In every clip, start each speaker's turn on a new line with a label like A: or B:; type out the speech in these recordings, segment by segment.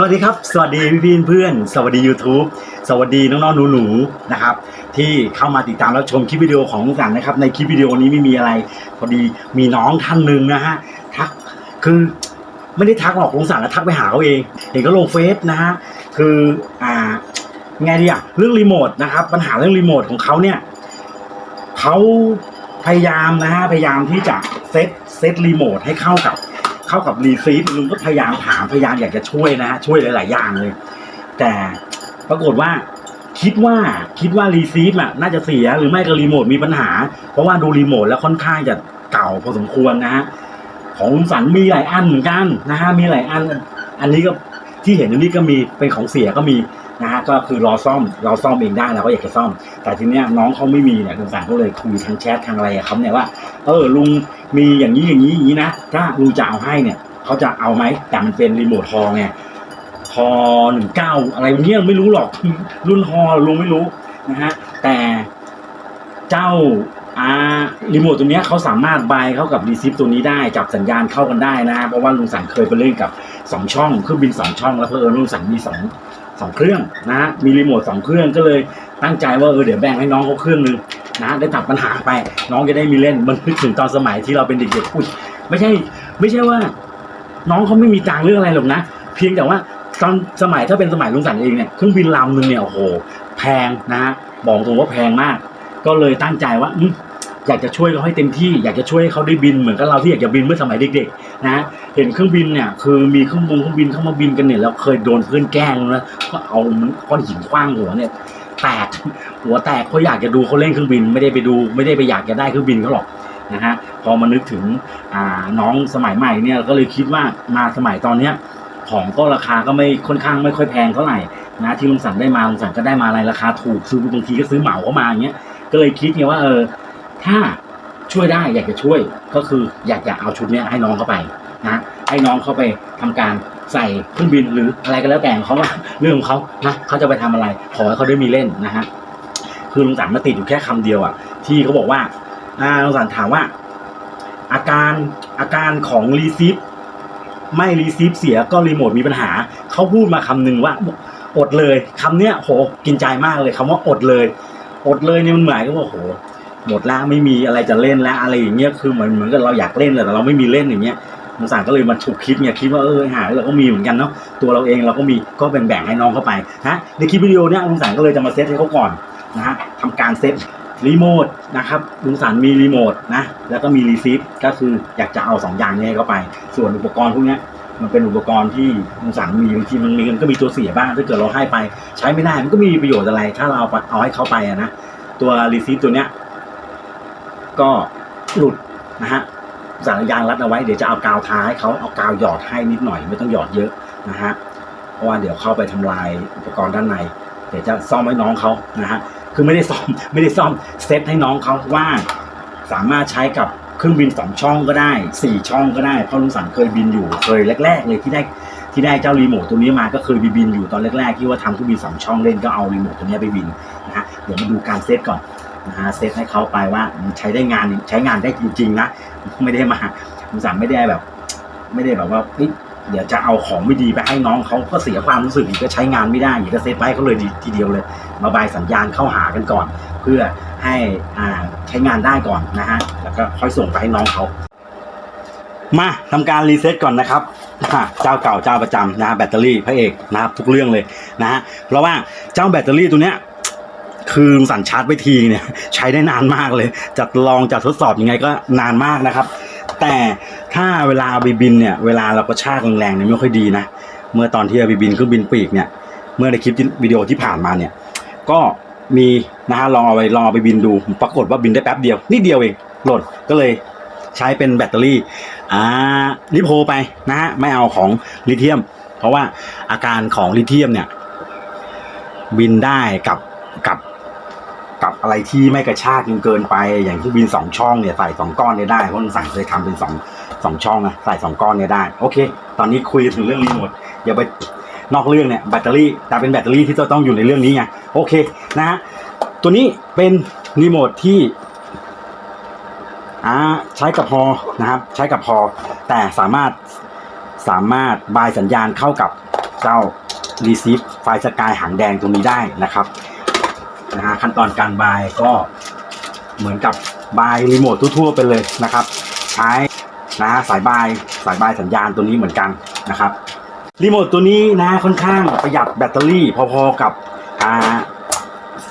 A: สวัสดีครับ สวัสดีพี่พี่เพื่อน สวัสดี YouTube สวัสดีน้องๆหนูๆนะครับ ที่เข้ามาติดตามรับชมคลิปวิดีโอของลุงสันนะครับ ในคลิปวิดีโอนี้ไม่มีอะไร พอดีมีน้องท่านหนึ่งนะฮะทักคือไม่ได้ทักหรอกลงสันแล้วทักไปหาเขาเอง เห็นเขาลงเฟซนะฮะคืออ่าไงดีอะเรื่องรีโมทนะครับ ปัญหาเรื่องรีโมทของเขาเนี่ยเขาพยายามนะฮะพยายามที่จะเซตเซตรีโมทให้เข้ากับ เข้ากับรีซีฟลุงก็พยายามถามพยายามอยากจะช่วยนะฮะช่วยหลาย ๆ อย่างเลย แต่ปรากฏว่าคิดว่าคิดว่ารีซีฟอะน่าจะเสียหรือไม่ก็รีโมทมีปัญหา เพราะว่าดูรีโมทแล้วค่อนข้างจะเก่าพอสมควรนะฮะของลุงสันมีหลายอันเหมือนกันนะฮะมีหลายอัน อันนี้ก็ ที่เห็นอันนี้ก็มีเป็นของเสียก็มีนะฮะก็คือรอซ่อมเราซ่อมเองได้เราก็อยากจะซ่อม แต่ทีเนี้ยน้องเขาไม่มีเนี่ยลุงสันก็เลยคุยทางแชททางอะไรกับเขาเนี่ยว่าเออลุงมีอย่างนี้อย่างนี้อย่างนี้นะถ้าลุงจะเอาให้เนี่ยเขาจะเอาไหมแต่มันเป็นรีโมทฮอลไงฮอหนึ่งเก้าอะไรเนี้ยไม่รู้หรอกรุ่นฮอลุงไม่รู้นะฮะแต่เจ้า อารีโมทตัวเนี้ยเขาสามารถบายเข้ากับรีซิฟตัวนี้ได้จับสัญญาณเข้ากันได้นะ เพราะว่าลุงสันเคยไปเล่นกับสองช่องเครื่องบินสองช่อง แล้วเพอเออลุงสันมีสองสองเครื่องนะมีรีโมทสองเครื่องก็เลยตั้งใจว่าเออเดี๋ยวแบ่งให้น้องเขาเครื่องนึงนะได้ตัดปัญหาไป น้องจะได้มีเล่นมันนึกถึงตอนสมัยที่เราเป็นเด็กๆอุ้ยไม่ใช่ ไม่ใช่ว่า น้องเขาไม่มีตังเรื่องอะไรหรอกนะ เพียงแต่ว่าตอนสมัยถ้าเป็นสมัยลุงสันเองเนี่ยเครื่องบินลำหนึ่งเนี่ยโอ้โหแพงนะฮะบอกตรงว่าแพงมาก ก็เลยตั้งใจว่า อยากจะช่วยเขาให้เต็มที่อยากจะช่วยให้เขาได้บินเหมือนกับเราที่อยากจะบินเมื่อสมัยเด็กๆนะเห็นเครื่องบินเนี่ยคือมีเครื่องบงเครื่องบินเข้ามาบินกันเนี่ยแล้วเคยโดนเพื่อนแกล้งนะก็เอาก้อนหินคว้างหัวเนี่ยแตกหัวแตกเพราะอยากจะดูเขาเล่นเครื่องบิน ไม่ได้ไปดู ไม่ได้ไปอยากจะได้เครื่องบินเขาหรอกนะฮะพอมานึกถึงน้องสมัยใหม่เนี่ยก็เลยคิดว่ามาสมัยตอนเนี้ยของก็ราคาก็ไม่ค่อนข้างไม่ค่อยแพงเท่าไหร่นะที่ลุงสันได้มาลุงสันก็ได้มาอะไรราคาถูกซื้อบางทีก็ซื้อเหมาเข้ามาอย่างเงี้ยก็เลยคิดไงว่าเออ ถ้าช่วยได้อยากจะช่วยก็คืออยากจะเอาชุดเนี้ยให้น้องเข้าไปนะให้น้องเข้าไปทำการใส่เครื่องบินหรืออะไรก็แล้วแต่ของเขาว่าเรื่องของเขานะเขาจะไปทำอะไร ขอให้เขาได้มีเล่นนะฮะคือลุงสันมาติดอยู่แค่คำเดียวอะ ที่เขาบอกว่าอ่าลุงสันถามว่า อาการอาการของรีซิฟไม่รีซิฟเสียก็รีโมทมีปัญหา เขาพูดมาคำหนึ่งว่า อดเลยคำเนี้ยโหกินใจมากเลยคำว่าอดเลย อดเลยเนี่ยมันหมายก็ว่าโห หมดแล้วไม่มีอะไรจะเล่นแล้วอะไรอย่างเงี้ยคือเหมือนเหมือนกับเราอยากเล่นแต่เราไม่มีเล่นอย่างเงี้ยลุงสันก็เลยมาฉุกคิดเนี่ยคิดว่าเออหาเราก็มีเหมือนกันเนาะตัวเราเองเราก็มีก็แบ่งๆให้น้องเข้าไปนะในคลิปวิดีโอเนี้ยลุงสันก็เลยจะมาเซตให้เขาก่อนนะฮะทำการเซตรีโมทนะครับลุงสันมีรีโมทนะแล้วก็มีรีซีฟก็คืออยากจะเอาสองอย่างนี้ให้าไป ส่วนอุปกรณ์พวกเนี้ยมันเป็นอุปกรณ์ที่ลุงสันมีบางทีมันมีมันก็มีตัวเสียบ้างถ้าเกิดเราให้ไป ใช้ไม่ได้มันก็ไมมีประโยชน์อะไร ถ้าเราเอาเอาให้เขาไปอะนะตัวรีซีฟตัวเนี้ย ก็หลุดนะฮะสารยางรัดเอาไว้เดี๋ยวจะเอากาวทาให้เขาเอากาวหยอดให้นิดหน่อยไม่ต้องหยอดเยอะนะฮะเพราะว่าเดี๋ยวเข้าไปทำลายอุปกรณ์ด้านใน เดี๋ยวจะซ่อมให้น้องเขานะฮะคือไม่ได้ซ่อมไม่ได้ซ่อมเซตให้น้องเขาว่าสามารถใช้กับเครื่องบินสองช่องก็ได้สี่ช่องก็ได้เพราะลุงสันเคยบินอยู่เคยแรก ๆ เลยที่ได้ที่ได้เจ้ารีโมทตัวนี้มาก็เคยบินอยู่ตอนแรกๆที่ว่าทำเครื่องบินสองช่องเล่นก็เอารีโมทตัวนี้ไปบินนะฮะเดี๋ยวมาดูการเซตก่อน นะฮะเซตให้เขาไปว่าใช้ได้งานใช้งานได้จริงๆนะไม่ได้มาคุณสันไม่ได้แบบ ไม่ได้แบบว่าเดี๋ยวจะเอาของไม่ดีไปให้น้องเขาก็เสียความรู้สึกอีกก็ใช้งานไม่ได้อีกก็เซตไปเขาเลยทีเดียวเลย มาบายสัญญาณเข้าหากันก่อน เพื่อให้อ่าใช้งานได้ก่อนนะฮะแล้วก็ค่อยส่งไปให้น้องเขามาทำการรีเซ็ตก่อนนะครับเจ้าเก่าเจ้าประจำนะฮะแบตเตอรี่พระเอกนะครับทุกเรื่องเลยนะฮะเพราะว่าเจ้าแบตเตอรี่ตัวเนี้ย คือสั่นชาร์จไว้ทีเนี่ยใช้ได้นานมากเลยจะลองจะทดสอบยังไงก็นานมากนะครับ แต่ถ้าเวลาเอาไปบินเนี่ยเวลาเราก็ชากแรงๆเนี่ยไม่ค่อยดีนะ เมื่อตอนที่เอาไปบินเครื่องบินปีกเนี่ยเมื่อในคลิปวิดีโอที่ผ่านมาเนี่ยก็มีนะฮะลองเอาไปลองเอาไปบินดูปรากฏว่าบินได้แป๊บเดียวนิดเดียวเองหล่นก็เลยใช้เป็นแบตเตอรี่อ่าลิโพไปนะฮะไม่เอาของลิเธียม เพราะว่าอาการของลิเธียมเนี่ยบินได้กับกับ กับอะไรที่ไม่กระชากจนเกินไป อย่างที่บินสองช่องเนี่ยใส่สองก้อนเนี่ยได้เพราะลุงสั่งเคยทำเป็นสองสองช่องนะใส่สองก้อนเนี่ยได้ โอเค ตอนนี้คุยถึงเรื่องรีโมทอย่าไปนอกเรื่องเนี่ยแบตเตอรี่แต่เป็นแบตเตอรี่ที่จะต้องอยู่ในเรื่องนี้ไงโอเคนะฮะตัวนี้เป็นรีโมทที่อ่าใช้กับพอนะครับ ใช้กับพอ แต่สามารถสามารถบายสัญญาณเข้ากับเจ้า receive ไฟสกายหางแดงตรงนี้ได้นะครับ นะฮะขั้นตอนการบายก็เหมือนกับบายรีโมททั่วๆไปเลยนะครับ ใช้นะฮะสายบายสายบายสัญญาณตัวนี้เหมือนกันนะครับรีโมทตัวนี้นะค่อนข้างประหยัดแบตเตอรี่พอๆกับอ่า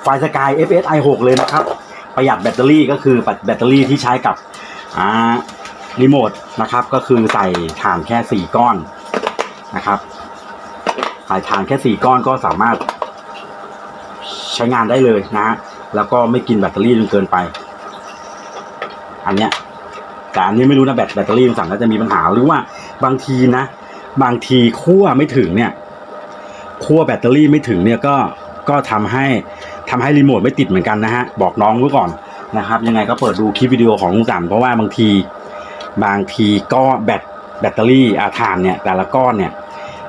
A: ไฟสกาย FSI 6เลยนะครับ ประหยัดแบตเตอรี่ก็คือแบตเตอรี่ที่ใช้กับอ่ารีโมทนะครับ ก็คือใส่ถ่านแค่ 4 ก้อนนะครับ ใส่ถ่านแค่ 4 ก้อนก็สามารถ ใช้งานได้เลยนะฮะแล้วก็ไม่กินแบตเตอรี่จนเกินไป อันเนี้ยแต่อันนี้ไม่รู้นะแบตแบตเตอรี่สั่งก็จะมีปัญหาหรือว่าบางทีนะ บางทีขั้วไม่ถึงเนี่ยขั้วแบตเตอรี่ไม่ถึงเนี่ยก็ก็ทำให้ทำให้รีโมทไม่ติดเหมือนกันนะฮะบอกน้องไว้ก่อนนะครับ ยังไงก็เปิดดูคลิปวิดีโอของลุงสันเพราะว่าบางทีบางทีก็แบตแบตเตอรี่อาถานเนี่ยแต่ละก้อนเนี่ย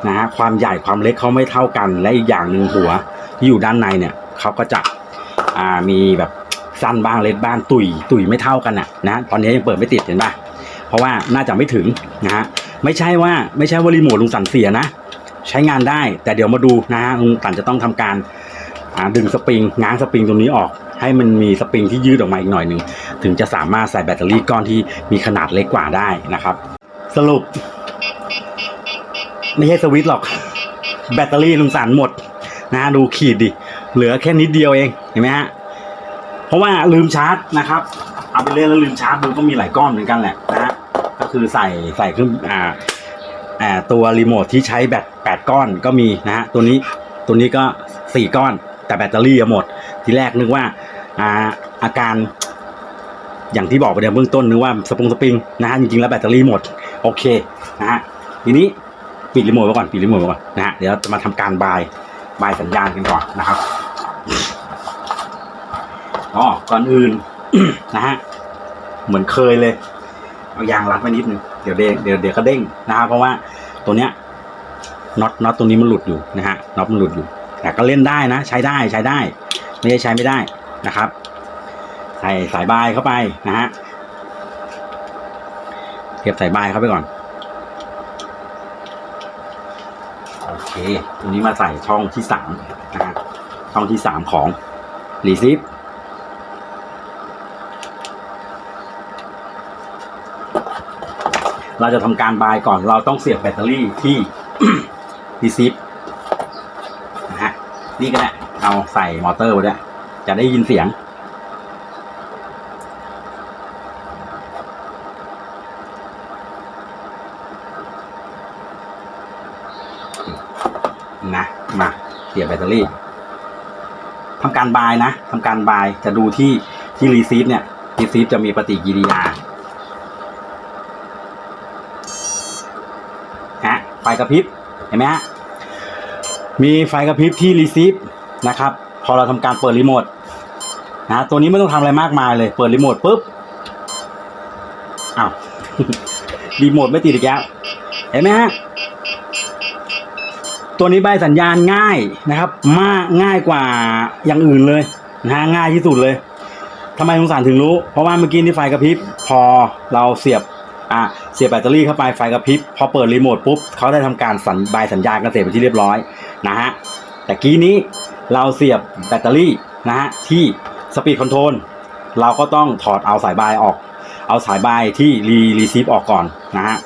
A: นะฮะความใหญ่ความเล็กเขาไม่เท่ากันและอีกอย่างหนึ่งหัวที่อยู่ด้านในเนี่ย เขาก็จะอ่ามีแบบสั้นบ้างเล็กบ้างตุยตุยไม่เท่ากันอะนะตอนนี้ยังเปิดไม่ติดเห็นปะเพราะว่าน่าจะไม่ถึงนะฮะไม่ใช่ว่าไม่ใช่ว่ารีโมทลุงสันเสียนะ ใช้งานได้แต่เดี๋ยวมาดูนะฮะลุงสันจะต้องทำการดึงสปริงง้างสปริงตรงนี้ออก ให้มันมีสปริงที่ยืดออกมาอีกหน่อยหนึ่งถึงจะสามารถใส่แบตเตอรี่ก้อนที่มีขนาดเล็กกว่าได้นะครับ สรุป ไม่ใช่สวิตช์หรอก แบตเตอรี่ลุงสันหมดนะฮะดูขีดดิ เหลือแค่นิดเดียวเองเห็นไหมฮะเพราะว่าลืมชาร์จนะครับเอาไปเล่นแล้วลืมชาร์จดูก็มีหลายก้อนเหมือนกันแหละนะฮะก็คือใส่ใส่ขึ้นอ่าอ่าตัวรีโมทที่ใช้แบตแปดก้อนก็มีนะฮะตัวนี้ตัวนี้ก็สี่ก้อน แต่แบตเตอรี่หมด ทีแรกนึกว่าอ่าอาการอย่างที่บอกไปในเบื้องต้นนึกว่าสปงสปริงนะฮะจริงๆแล้วแบตเตอรี่หมดโอเคนะฮะทีนี้ปิดรีโมทไว้ก่อนปิดรีโมทไว้ก่อนนะฮะเดี๋ยวจะมาทำการบายบายสัญญาณกันก่อนนะครับ อ๋อก่อนอื่น นะฮะ เหมือนเคยเลย เอายางรัดไว้นิดนึงเดี๋ยวเด้งเดี๋ยวเดี๋ยวก็เด้งนะครับเพราะว่าตัวเนี้ยน็อตน็อตตรงนี้มันหลุดอยู่นะฮะน็อตมันหลุดอยู่ แต่ก็เล่นได้นะ ใช้ได้ใช้ได้ ไม่ใช่ใช้ไม่ได้นะครับ ใส่สายบายเข้าไปนะฮะเก็บสายบายเข้าไปก่อนโอเคตรงนี้มาใส่ช่องที่สามนะฮะ ช่องที่สามของ receive เราจะทำการบายก่อนเราต้องเสียบแบตเตอรี่ที่ receive นะฮะนี่ก็ได้เอาใส่มอเตอร์ไว้ด้วยจะได้ยินเสียงนะมาเสียบแบตเตอรี่ ทำการบายนะทำการบายจะดูที่ที่รีซีฟเนี่ยรีซีฟจะมีปฏิกิริยาฮะไฟกระพริบเห็นไหมฮะมีไฟกระพริบที่รีซีฟนะครับ พอเราทำการเปิดรีโมทนะตัวนี้ไม่ต้องทำอะไรมากมายเลย เปิดรีโมทปุ๊บอ้าวรีโมทไม่ติดอีกแล้วเห็นไหมฮะ ตัวนี้ใบสัญญาณง่ายนะครับ มากง่ายกว่าอย่างอื่นเลยนะฮะง่ายที่สุดเลยทำไมลุงสารถึงรู้ เพราะว่าเมื่อกี้ที่ไฟกระพริบพอเราเสียบอะเสียบแบตเตอรี่เข้าไปไฟกระพริบพอเปิดรีโมทปุ๊บเขาได้ทำการสัญใบสัญญาณกันเสร็จเป็นที่เรียบร้อยนะฮะแต่กี้นี้เราเสียบแบตเตอรี่นะฮะที่สปีดคอนโทรลเราก็ต้องถอดเอาสายบายออก เอาสายบายที่รีรีซีฟออกก่อนนะฮะ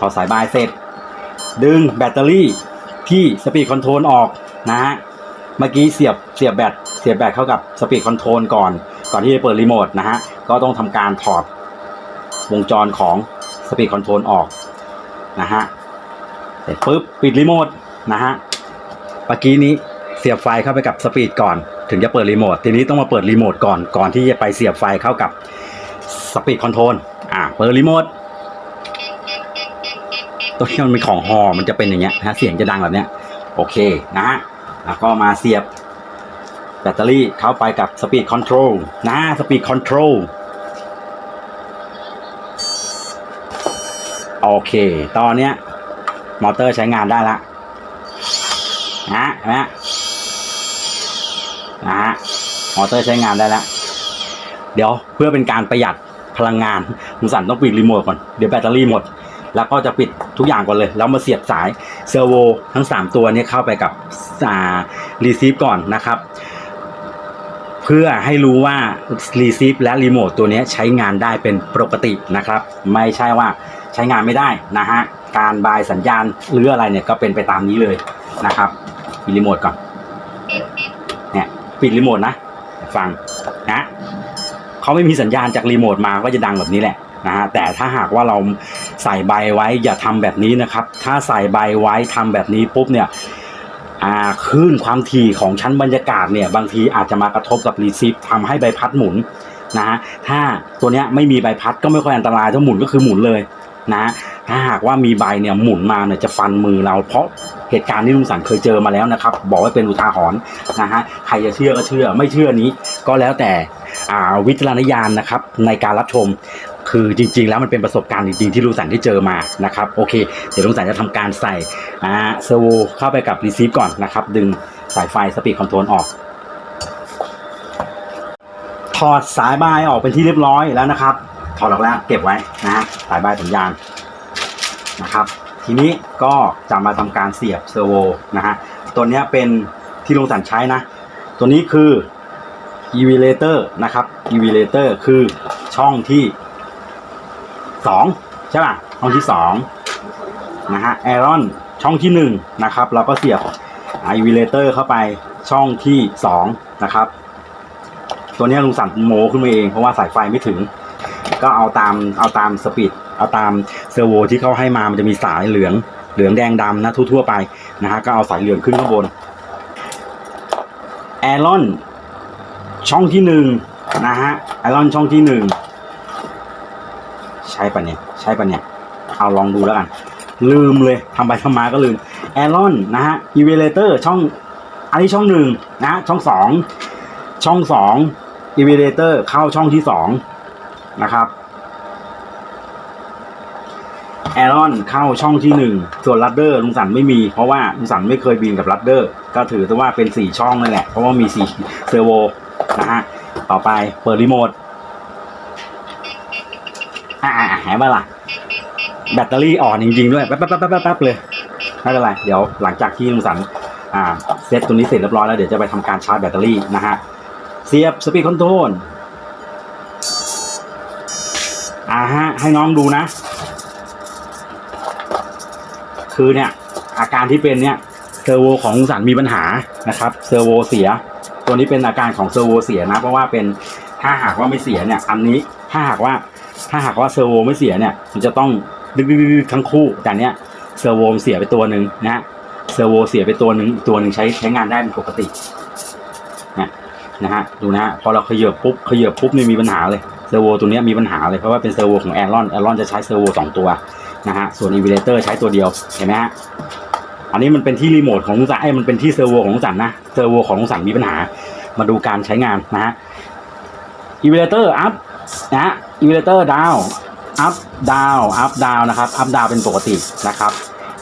A: ถอดสายบายเสร็จ ดึงแบตเตอรี่ ที่สปีดคอนโทรลออกนะฮะเมื่อกี้เสียบเสียบแบตเสียบแบตเข้ากับสปีดคอนโทรลก่อน ก่อนที่จะเปิดรีโมทนะฮะก็ต้องทำการถอดวงจรของสปีดคอนโทรลออกนะฮะเสร็จปุ๊บปิดรีโมทนะฮะเมื่อกี้นี้เสียบไฟเข้าไปกับสปีดก่อน ถึงจะเปิดรีโมททีนี้ต้องมาเปิดรีโมทก่อนก่อนที่จะไปเสียบไฟเข้ากับสปีดคอนโทรลอ่าเปิดรีโมท ตัวที่มันเป็นของฮอมันจะเป็นอย่างเงี้ยนะเสียงจะดังแบบเนี้ยโอเคนะฮะแล้วก็มาเสียบแบตเตอรี่เข้าไปกับสปีดคอนโทรลนะสปีดคอนโทรลโอเค ตอนเนี้ยมอเตอร์ใช้งานได้ละนะเห็นไหมนะฮะมอเตอร์ใช้งานได้แล้ว เดี๋ยวเพื่อเป็นการประหยัดพลังงานลุงสันต้องปิดรีโมทก่อน เดี๋ยวแบตเตอรี่หมด แล้วก็จะปิดทุกอย่างก่อนเลย แล้วมาเสียบสายเซอร์โวทั้ง 3 ตัวนี้เข้าไปกับรีซีฟก่อนนะครับ เพื่อให้รู้ว่ารีซีฟและรีโมทตัวนี้ใช้งานได้เป็นปกตินะครับ ไม่ใช่ว่าใช้งานไม่ได้นะฮะ การบายสัญญาณหรืออะไรเนี่ยก็เป็นไปตามนี้เลยนะครับปิดรีโมทก่อนเนี่ยปิดรีโมทนะ ฟังนะเขาไม่มีสัญญาณจากรีโมทมาก็จะดังแบบนี้แหละ นะฮะแต่ถ้าหากว่าเราใส่ใบไว้อย่าทำแบบนี้นะครับ ถ้าใส่ใบไว้ทำแบบนี้ปุ๊บเนี่ยอ่าคลื่นความถี่ของชั้นบรรยากาศเนี่ยบางทีอาจจะมากระทบกับรีซิฟทำให้ใบพัดหมุนนะฮะถ้าตัวเนี้ยไม่มีใบพัดก็ไม่ค่อยอันตรายถ้าหมุนก็คือหมุนเลยนะถ้าหากว่ามีใบเนี่ยหมุนมาเนี่ยจะฟันมือเรา เพราะเหตุการณ์ที่ลุงสันเคยเจอมาแล้วนะครับ บอกว่าเป็นอุทาหรณ์นะฮะใครจะเชื่อก็เชื่อไม่เชื่อนี้ ก็แล้วแต่อ่าวิจารณญาณนะครับในการรับชม คือจริง ๆ แล้วมันเป็นประสบการณ์จริง ๆ ที่ลุงสันได้เจอมานะครับโอเค เดี๋ยวลุงสันจะทำการใส่อ่าเซอร์โวเข้าไปกับรีซีฟก่อนนะครับ ดึงสายไฟสปีดคอนโทรลออกถอดสายบายออกเป็นที่เรียบร้อยแล้วนะครับ ถอดออกแล้วเก็บไว้นะสายบายสัญญาณนะครับ ทีนี้ก็จะมาทำการเสียบเซอร์โวนะฮะตัวนี้เป็นที่ลุงสันใช้นะ ตัวนี้คือ e v a l a t o r นะครับ e v a l a t o r คือช่องที่ สองใช่ป่ะช่องที่สองนะฮะ Aeron ช่องที่หนึ่งนะครับเราก็เสียบ e v a l a t o r เข้าไปช่องที่สองนะครับ ตัวนี้ลุงสั่นโมขึ้นมาเองเพราะว่าสายไฟไม่ถึง ก็เอาตามเอาตามสปีดเอาตามเซอร์โวที่เขาให้มามันจะมีสายเหลืองเหลืองแดงดำนะทั่วๆไปนะฮะก็เอาสายเหลืองขึ้นข้างบนแอรอนช่องที่หนึ่งนะฮะแอรอนช่องที่หนึ่ง ช่ปะเนี่ย ใช่ปะเนี่ย เอาลองดูแล้วกัน ลืมเลยทำไปทำมาก็ลืมแอรอนนะฮะอีเวเลเตอร์ช่อง อันนี้ช่องหนึ่งนะช่องสองช่องสองอีเวเลเตอร์เข้าช่องที่สองนะครับแอรอนเข้าช่องที่หนึ่งส่วนลัดเดอร์ลุงสันไม่มี เพราะว่าลุงสันไม่เคยบินกับลัดเดอร์ ก็ถือว่าเป็นสี่ช่องนั่นแหละ เพราะว่ามีสี่เซอร์โวนะฮะ ต่อไปเปิดรีโมท อ่าหายมาล่ะแบตเตอรี่อ่อนจริงๆด้วยแป๊บแป๊บแป๊บแป๊บเลยไม่เป็นไรเดี๋ยวหลังจากที่ลุงสันอ่าเซตตัวนี้เสร็จเรียบร้อยแล้วเดี๋ยวจะไปทำการชาร์จแบตเตอรี่นะฮะเสียบสปีดคอนโทรลอ่าฮะให้น้องดูนะ คือเนี่ย อาการที่เป็นเนี่ยเซอร์โวของลุงสันมีปัญหานะครับเซอร์โวเสีย ตัวนี้เป็นอาการของเซอร์โวเสียนะ เพราะว่าเป็นถ้าหากว่าไม่เสียเนี่ยอันนี้ถ้าหากว่า ถ้าหากว่าเซอร์โวไม่เสียเนี่ย มันจะต้องดึกๆทั้งคู่แต่เนี้ยเซอร์โวเสียไปตัวหนึ่งนะเซอร์โวเสียไปตัวหนึ่งตัวหนึ่งใช้ใช้งานได้เป็นปกตินะนะฮะดูนะฮะพอเราขยับปุ๊บขยับปุ๊บนี่มีปัญหาเลยเซอร์โวตัวเนี้ยมีปัญหาเลยเพราะว่าเป็นเซอร์โวของแอรอนแอรอนจะใช้เซอร์โวสองตัวนะฮะส่วนอีเวเลเตอร์ใช้ตัวเดียวเห็นไหมฮะอันนี้มันเป็นที่รีโมทของลุงสันไอ้ยมันเป็นที่เซอร์โวของลุงสันนะเซอร์โวของลุงสันมีปัญหา มาดูการใช้งานนะฮะอีเวเลเตอร์อัพนะฮะ อีเวเลเตอร์ดาวอัพดาวอัพดาวนะครับอัพดาวเป็นปกตินะครับ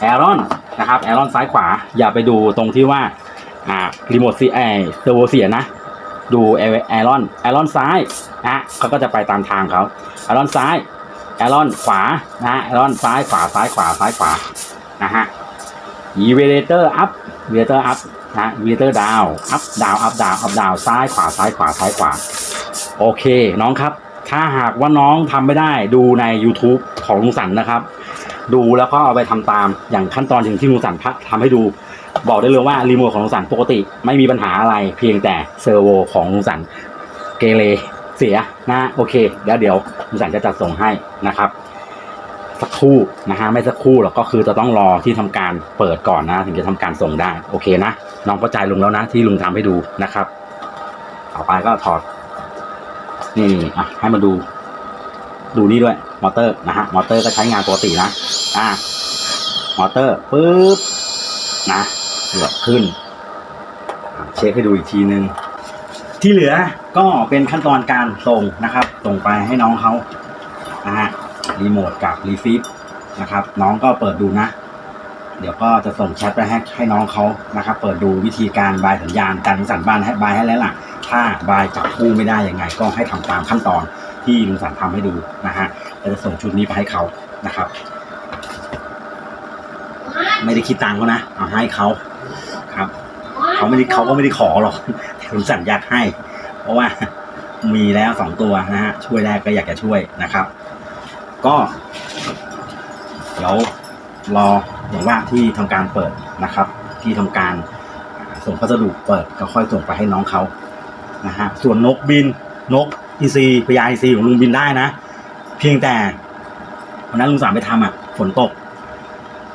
A: แอรอนนะครับแอรอนซ้ายขวาอย่าไปดูตรงที่ว่าอ่ารีโมทซีไอเซอร์โวเสียนะ ดูแอรอนแอรอนซ้ายนะเขาก็จะไปตามทางเขาแอรอนซ้ายแอรอนขวานะแอรอนซ้ายขวาซ้ายขวาซ้ายขวานะฮะ e v a l a t o r up e v a l a t o r up นะ e v a l a t o r down up down up down up down ซ้ายขวาซ้ายขวาซ้ายขวา โอเค น้องครับ ถ้าหากว่าน้องทำไม่ได้ดูใน YouTube ของลุงสันนะครับ ดูแล้วก็เอาไปทำตามอย่างขั้นตอนถึงที่ลุงสันทำให้ดู บอกได้เลยว่ารีโมทของลุงสันปกติ ไม่มีปัญหาอะไรเพียงแต่เซอร์โวของลุงสันเกเรเสียนะโอเคแล้วเดี๋ยวลุงสันจะจัดส่งให้นะครับสักครู่นะฮะไม่สักครู่หรอกก็คือจะต้องรอที่ทำการเปิดก่อนนะ ถึงจะทำการส่งได้ โอเคนะน้องเข้าใจลุงแล้วนะที่ลุงทำให้ดูนะครับ ต่อไปก็ถอด นี่อะให้มาดู ดูนี่ด้วย มอเตอร์นะฮะ มอเตอร์ก็ใช้งานปกตินะ อะ มอเตอร์ปึ๊บ นะเกือขึ้น เช็คให้ดูอีกทีนึง ที่เหลือก็เป็นขั้นตอนการส่งนะครับ ส่งไปให้น้องเขานะฮะ รีโมทกับรีฟิปนะครับ น้องก็เปิดดูนะ เดี๋ยวก็จะส่งแชทไปให้ให้น้องเขานะครับ เปิดดูวิธีการบายสัญญาณการสั่นบ้านให้บายให้แล้วล่ะ ถ้าบายจับคู่ไม่ได้ยังไง ก็ให้ทำตามขั้นตอนที่ลุงสันทำให้ดูนะฮะแล้วจะส่งชุดนี้ไปให้เขานะครับ
B: ไม่
A: ได้คิดตังค์เขานะเอาให้เขาครับเขาไม่ได้เขาก็ไม่ได้ขอหรอกแต่ลุงสันอยากให้ เพราะว่ามีแล้วสองตัวนะฮะช่วยแรกก็อยากจะช่วยนะครับ ก็เดี๋ยวรออย่างว่าที่ทำการเปิดนะครับ ที่ทำการส่งพัสดุเปิดก็ค่อยส่งไปให้น้องเขา นะฮะส่วนนกบินนกอีซีพยาอีซีของลุงบินได้นะ เพียงแต่วันนั้นลุงสามไปทำอะฝนตก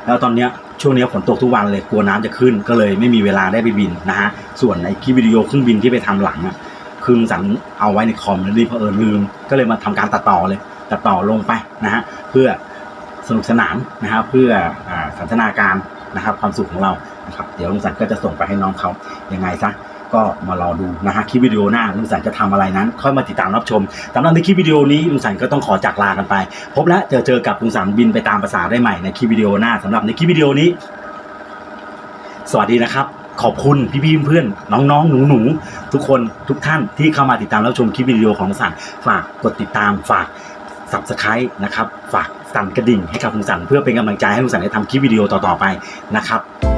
A: แล้วตอนเนี้ยช่วงนี้ฝนตกทุกวันเลยกลัวน้ำจะขึ้นก็เลยไม่มีเวลาได้ไปบินนะฮะส่วนในคลิปวิดีโอเครื่องบินที่ไปทำหลังอะคือลุงสันเอาไว้ในคอมแล้วรีบเผอิญลืม ก็เลยมาทำการตัดต่อเลย ตัดต่อลงไปนะฮะเพื่อสนุกสนานนะครับเพื่ออาสันทนาการนะครับความสุขของเรานะครับเดี๋ยวลุงสันก็จะส่งไปให้น้องเขายังไงซะ ก็มารอดูนะฮะคลิปวิดีโอหน้าลุงสันจะทำอะไรนั้น ค่อยมาติดตามรับชมสำหรับในคลิปวิดีโอนี้ลุงสันก็ต้องขอจากลากันไป พบแล้วเจอเจอกับลุงสันบินไปตามภาษาได้ใหม่ในคลิปวิดีโอหน้าสำหรับในคลิปวิดีโอนี้ สวัสดีนะครับขอบคุณพี่ๆเพื่อนน้องๆ หนูๆ ทุกคนทุกท่านที่เข้ามาติดตามรับชมคลิปวิดีโอของลุงสันฝากกดติดตามฝาก subscribe นะครับ ฝากสั่นกระดิ่งให้กับลุงสันเพื่อเป็นกำลังใจให้ลุงสันได้ทำคลิปวิดีโอต่อๆไปนะครับ